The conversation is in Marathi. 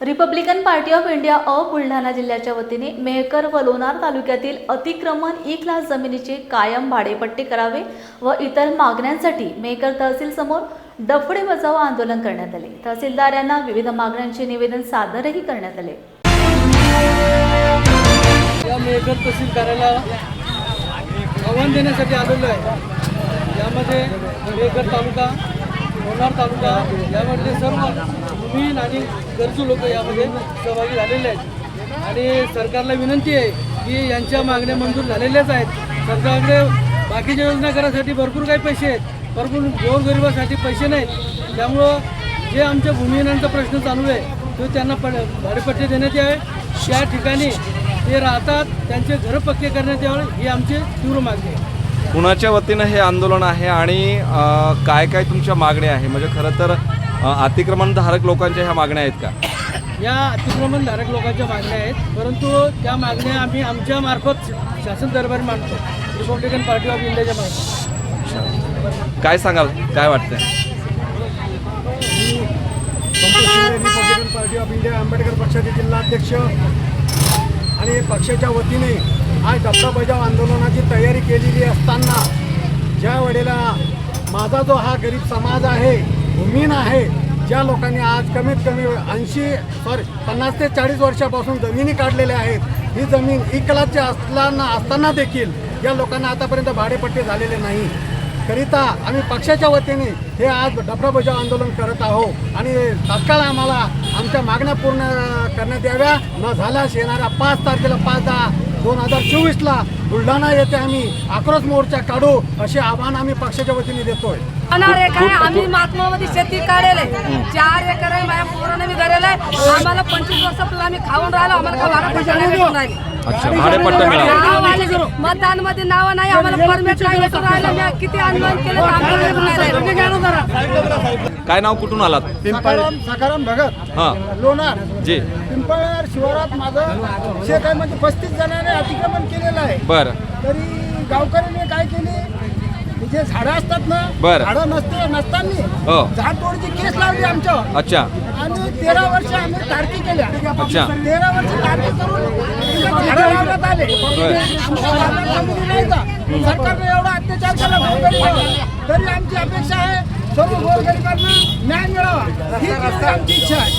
रिपब्लिकन पार्टी ऑफ इंडिया अ बुलढाणा जिल्ह्याच्या वतीने मेहकर व लोणार तालुक्यातील अतिक्रमण ई क्लास जमिनीचे कायम भाडेपट्टे करावे व इतर मागण्यांसाठी मेहकर तहसील समोर डफडे बजाव आंदोलन करण्यात आले. तहसीलदार यांना विविध मागण्यांचे निवेदन सादरही करण्यात आले. या तहसील कार्यालयाला आव्हान देण्यासाठी आलेलो आहे. यामध्ये मेहकर तालुका लोणार तालुका यामधले सर्व भूमिहीन आणि गरजू लोक यामध्ये सहभागी झालेले आहेत. आणि सरकारला विनंती आहे की यांच्या मागण्या मंजूर झालेल्याच आहेत. सरकारकडे बाकीच्या योजना करायसाठी भरपूर काही पैसे आहेत. भरपूर गोरगरिबासाठी पैसे नाहीत. त्यामुळं जे आमच्या भूमिहीनांचा प्रश्न चालू आहे तो त्यांना प भाडेपट्टे देण्यात यावे. त्या ठिकाणी ते राहतात त्यांचे घरं पक्के करण्यात यावे ही आमची तीव्र मागणी आहे. कुणाच्या वतीनं हे आंदोलन आहे आणि काय काय तुमच्या मागण्या आहे? म्हणजे खरं तर अतिक्रमणधारक लोकांच्या ह्या मागण्या आहेत का? या अतिक्रमणधारक लोकांच्या मागण्या आहेत परंतु त्या मागण्या आम्ही आमच्या मार्फत शासन दरबारी मांडतो रिपब्लिकन पार्टी ऑफ इंडियाच्या मार्फत. काय सांगाल? काय वाटतंय? Republican party of India Ambedkar पक्षाचे जिल्हाध्यक्ष आणि पक्षाच्या वतीने आज बजाव आंदोलनाची तयारी केलेली असताना वडेला. माझा जो हा गरीब समाज आहे भूमीन आहे ज्या लोकांनी आज कमीत कमी ऐंशी सॉरी पन्नास ते चाळीस वर्षापासून जमिनी काढलेल्या आहेत ही जमीन इकलाची असताना असताना देखील या लोकांना आतापर्यंत भाडेपट्टे झालेले नाही. करिता आम्ही पक्षाच्या वतीने हे आज डफरा बजाव आंदोलन करत आहोत. आणि तात्काळ आम्हाला आमच्या मागण्या पूर्ण करण्यात याव्या. न झाल्यास येणाऱ्या पाच तारखेला पाच दहा दोन हजार चोवीसला बुलढाणा येथे आम्ही आक्रोश मोर्चा काढू असे आव्हान आम्ही पक्षाच्या वतीने देतोय. आम्ही महात्मामध्ये शेती काढेल. आम्हाला पंचवीस आम्ही खाऊन राहिलो आम्हाला नाही भेटून राहिले. अच्छा भाडेपट्टा मतदानमध्ये नाव नाही आम्हाला परमिट नाही भेटून राहिलं मी किती आंदोलन केलं तर आम्हाला भेटून नाही. राहिलं. काय नाव कुठून आलात? सकाराम सकाराम भगत. हां. लोणार. जी. पिंपळनेर शिवारात माझं शेत आहे म्हणजे पस्तीस जणांनी अतिक्रमण केलेलं आहे. बरं. तरी गावकऱ्यांनी काय केली? जे झाडं असतात ना बरं. झाडं नसते नसताना हो. झाड तोडची केस लावली आमच्यावर. अच्छा. तेरा वर्ष आम्ही तारकी केल्या अच्छा. तेरा वर्ष तारकी करून झाडं लावण्यात आले आमच्या भागात जमिनी नाही का? सरकारने एवढा अत्याचार केला गोरगरिबावर. तरी आमची अपेक्षा आहे सर्व गोरगरिबांना न्याय मिळावा ही आमची इच्छा आहे